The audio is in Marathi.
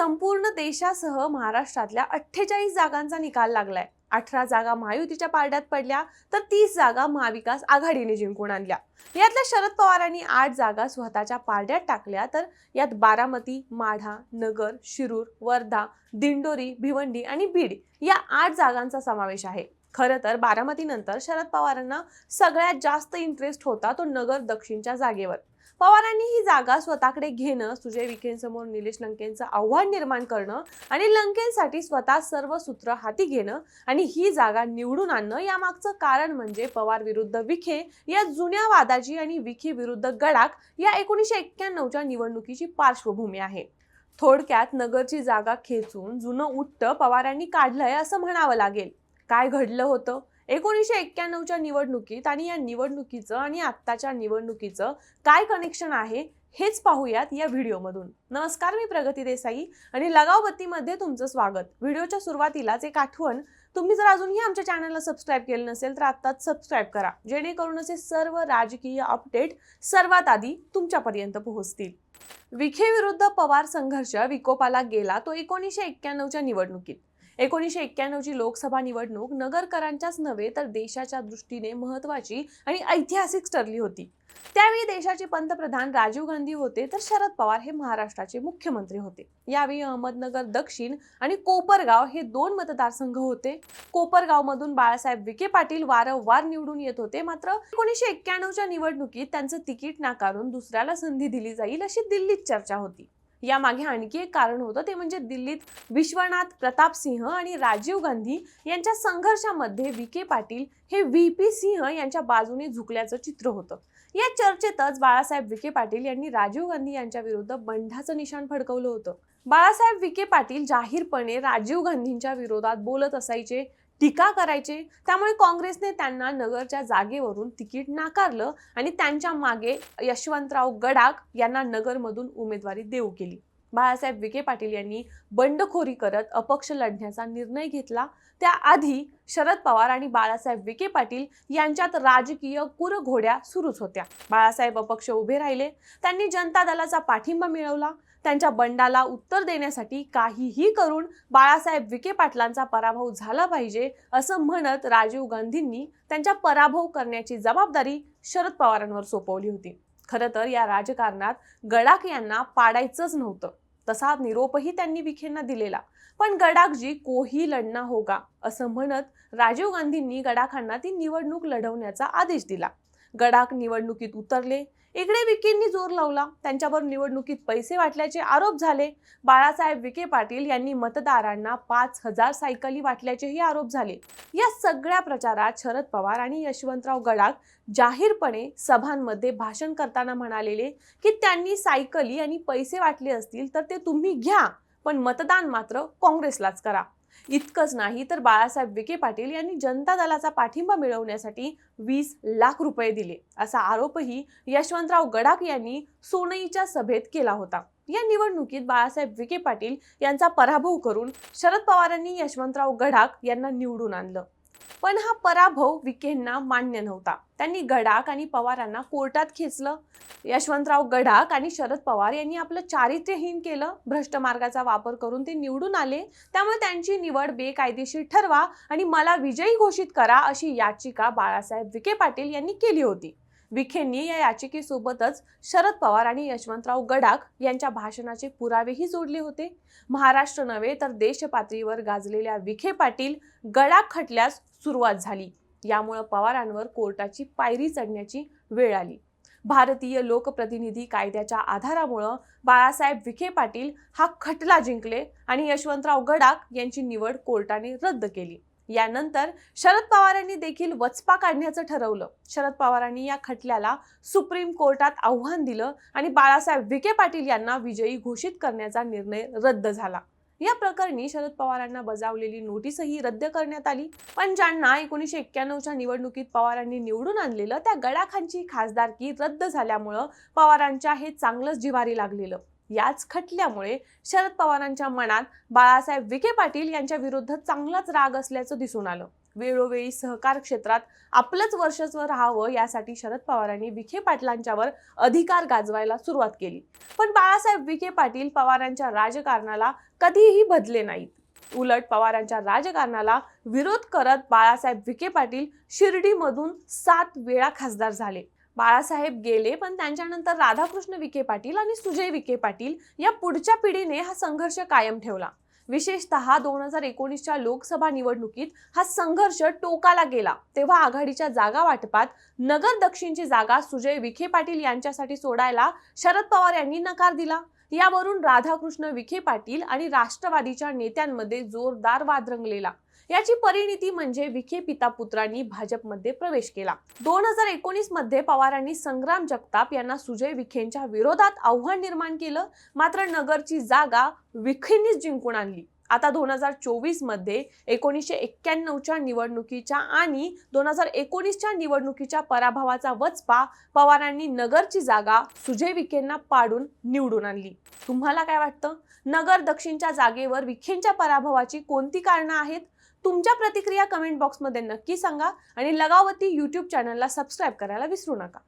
संपूर्ण देशासह महाराष्ट्रातल्या अठ्ठेचाळीस जागांचा निकाल लागलाय. अठरा जागा महायुतीच्या पारड्यात पडल्या तर तीस जागा महाविकास आघाडीने जिंकून आणल्या. यातल्या शरद पवारांनी आठ जागा स्वतःच्या पारड्यात टाकल्या तर यात बारामती माढा नगर शिरूर वर्धा दिंडोरी भिवंडी आणि बीड या आठ जागांचा समावेश आहे. खरं तर बारामतीनंतर शरद पवारांना सगळ्यात जास्त इंटरेस्ट होता तो नगर दक्षिणच्या जागेवर. पवारांनी ही जागा स्वतःकडे घेणं सुजय विखेंसमोर निलेश लंकेंचं आव्हान निर्माण करणं आणि लंकेंसाठी स्वतः सर्व सूत्र हाती घेणं आणि ही जागा निवडून आणणं यामागचं कारण म्हणजे पवार विरुद्ध विखे या जुन्या वादाची आणि विखे विरुद्ध गडाख या एकोणीसशे एक्क्याण्णवच्या निवडणुकीची पार्श्वभूमी आहे. थोडक्यात नगरची जागा खेचून जुनं उट्ट पवारांनी काढलंय असं म्हणावं लागेल. काय घडलं होतं? एकोणीसशे एक्क्याण्णवच्या निवडणुकीत आणि या निवडणुकीचं आणि आत्ताच्या निवडणुकीचं काय कनेक्शन आहे हेच पाहूयात या व्हिडिओमधून. नमस्कार मी प्रगती देसाई आणि लगाव बत्तीमध्ये तुमचं स्वागत. व्हिडिओच्या सुरुवातीलाच एक आठवण तुम्ही जर अजूनही आमच्या चॅनलला सबस्क्राईब केलं नसेल तर आत्ताच सबस्क्राईब करा जेणेकरून असे सर्व राजकीय अपडेट सर्वात आधी तुमच्यापर्यंत पोहोचतील. विखे विरुद्ध पवार संघर्ष विकोपाला गेला तो एकोणीसशे एक्क्याण्णवच्या निवडणुकीत. एकोणीसशे एक्क्याण्णवची लोकसभा निवडणूक नगरकरांच्याच नव्हे तर देशाच्या दृष्टीने महत्वाची आणि ऐतिहासिक ठरली होती. त्यावेळी देशाचे पंतप्रधान राजीव गांधी होते तर शरद पवार हे महाराष्ट्राचे मुख्यमंत्री होते. यावेळी अहमदनगर दक्षिण आणि कोपरगाव हे दोन मतदारसंघ होते. कोपरगाव मधून बाळासाहेब विखे पाटील वारंवार निवडून येत होते मात्र एकोणीसशे एक्क्याण्णवच्या निवडणुकीत त्यांचं तिकीट नाकारून दुसऱ्याला संधी दिली जाईल अशी दिल्लीत चर्चा होती. यामागे आणखी एक कारण होतं. ते म्हणजे दिल्लीत विश्वनाथ प्रताप सिंह आणि राजीव गांधी यांच्या संघर्षामध्ये विखे पाटील हे व्ही पी सिंह यांच्या बाजूने झुकल्याचं चित्र होतं. या चर्चेतच बाळासाहेब विखे पाटील यांनी राजीव गांधी यांच्या विरुद्ध बंडाचं निशाण फडकवलं होतं. बाळासाहेब विखे पाटील जाहीरपणे राजीव गांधींच्या विरोधात बोलत असायचे. टीका करायचे. त्यामुळे काँग्रेसने त्यांना नगरच्या जागेवरून तिकीट नाकारलं आणि त्यांच्या मागे यशवंतराव गडाख यांना नगरमधून उमेदवारी देऊ केली. बाळासाहेब विखे पाटील यांनी बंडखोरी करत अपक्ष लढण्याचा निर्णय घेतला. त्याआधी शरद पवार आणि बाळासाहेब विखे पाटील यांच्यात राजकीय कुरघोड्या सुरूच होत्या. बाळासाहेब अपक्ष उभे राहिले. त्यांनी जनता दलाचा पाठिंबा मिळवला. त्यांच्या बंडाला उत्तर देण्यासाठी काहीही करून बाळासाहेब विखे पाटलांचा पराभव झाला पाहिजे असं म्हणत राजीव गांधींनी त्यांच्या पराभव करण्याची जबाबदारी शरद पवारांवर सोपवली होती. खरं तर या राजकारणात गडाख यांना पाडायचंच नव्हतं. तसा निरोपही त्यांनी विखेंना दिलेला. पण गडाखजी कोही लढना होगा असं म्हणत राजीव गांधींनी गडाखांना ती निवडणूक लढवण्याचा आदेश दिला. गडाख निवडणुकीत उतरले. इकडे विखेंनी जोर लावला. त्यांच्यावर निवडणुकीत पैसे वाटल्याचे आरोप झाले. बाळासाहेब विखे पाटील यांनी मतदारांना पाच हजार सायकली वाटल्याचेही आरोप झाले. या सगळ्या प्रचारात शरद पवार आणि यशवंतराव गडाख जाहीरपणे सभांमध्ये भाषण करताना म्हणालेले की त्यांनी सायकली आणि पैसे वाटले असतील तर ते तुम्ही घ्या पण मतदान मात्र काँग्रेसलाच करा. इतकंच नाही तर बाळासाहेब विखे पाटील यांनी जनता दलाचा पाठिंबा मिळवण्यासाठी वीस लाख रुपये दिले असा आरोपही यशवंतराव गडाख यांनी सोनईच्या सभेत केला होता. या निवडणुकीत बाळासाहेब विखे पाटील यांचा पराभव करून शरद पवारांनी यशवंतराव गडाख यांना निवडून आणलं. पण हा पराभव विखेंना मान्य नव्हता. त्यांनी गडाख आणि पवारांना कोर्टात खेचलं. यशवंतराव गडाख आणि शरद पवार यांनी आपलं चारित्र्यहीन केलं. भ्रष्ट मार्गाचा वापर करून ते निवडून आले. त्यामुळे त्यांची निवड बेकायदेशीर ठरवा आणि मला विजयी घोषित करा अशी याचिका बाळासाहेब विखे पाटील यांनी केली होती. विखेंनी या याचिकेसोबतच शरद पवार आणि यशवंतराव गडाख यांच्या भाषणाचे पुरावेही जोडले होते. महाराष्ट्र नव्हे तर देशपातळीवर गाजलेल्या विखे पाटील गडाख खटल्यास सुरुवात झाली. यामुळं पवारांवर कोर्टाची पायरी चढण्याची वेळ आली. भारतीय लोकप्रतिनिधी कायद्याच्या आधारामुळं बाळासाहेब विखे पाटील हा खटला जिंकले आणि यशवंतराव गडाख यांची निवड कोर्टाने रद्द केली. यानंतर शरद पवारांनी देखील वचपा काढण्याचं ठरवलं. शरद पवारांनी या खटल्याला सुप्रीम कोर्टात आव्हान दिलं आणि बाळासाहेब विखे पाटील यांना विजयी घोषित करण्याचा निर्णय रद्द झाला. या प्रकरणी शरद पवारांना बजावलेली नोटीसही रद्द करण्यात आली. पण ज्यांना एकोणीसशे एक्क्याण्णवच्या निवडणुकीत पवारांनी निवडून आणलेलं त्या गडाखांची खासदारकी रद्द झाल्यामुळं पवारांच्या हे चांगलंच जिवारी लागलेलं. याच खटल्यामुळे शरद पवारांच्या मनात बाळासाहेब विखे पाटील यांच्या विरुद्ध चांगलाच राग असल्याचं दिसून आलं. वेळोवेळी सहकार क्षेत्रात आपलंच वर्षस्व राहावं यासाठी शरद पवारांनी विखे पाटलांच्यावर अधिकार गाजवायला सुरुवात केली. पण बाळासाहेब विखे पाटील पवारांच्या राजकारणाला कधीही बदले नाहीत. उलट पवारांच्या राजकारणाला विरोध करत बाळासाहेब विखे पाटील शिर्डीमधून सात वेळा खासदार झाले. बाळासाहेब गेले पण त्यांच्यानंतर राधाकृष्ण विखे पाटील आणि सुजय विखे पाटील या पुढच्या पिढीने हा संघर्ष कायम ठेवला. विशेषतः दोन हजार एकोणीसच्या लोकसभा निवडणुकीत हा संघर्ष टोकाला गेला. तेव्हा आघाडीच्या जागा वाटपात नगर दक्षिणची जागा सुजय विखे पाटील यांच्यासाठी सोडायला शरद पवार यांनी नकार दिला. यावरून राधाकृष्ण विखे पाटील आणि राष्ट्रवादीच्या नेत्यांमध्ये जोरदार वाद रंगलेला. याची परिणिती म्हणजे विखे पिता पुत्रांनी भाजपमध्ये प्रवेश केला. दोन हजार एकोणीसमध्ये पवारांनी संग्राम जगताप यांना सुजय विखेंच्या विरोधात आव्हान निर्माण केलं. मात्र नगरची जागा विखेंनीच जिंकून आणली. आता दोन हजार चोवीसमध्ये एकोणीसशे एक्क्याण्णवच्या निवडणुकीच्या आणि दोन हजार एकोणीसच्या निवडणुकीच्या पराभवाचा वचपा पवारांनी नगरची जागा सुजय विखेंना पाडून निवडून आणली. तुम्हाला काय वाटतं? नगर दक्षिणच्या जागेवर विखेंच्या पराभवाची कोणती कारणं आहेत? तुमच्या प्रतिक्रिया कमेंट बॉक्समध्ये नक्की सांगा आणि लगावती यूट्यूब चॅनलला सबस्क्राईब करायला विसरू नका.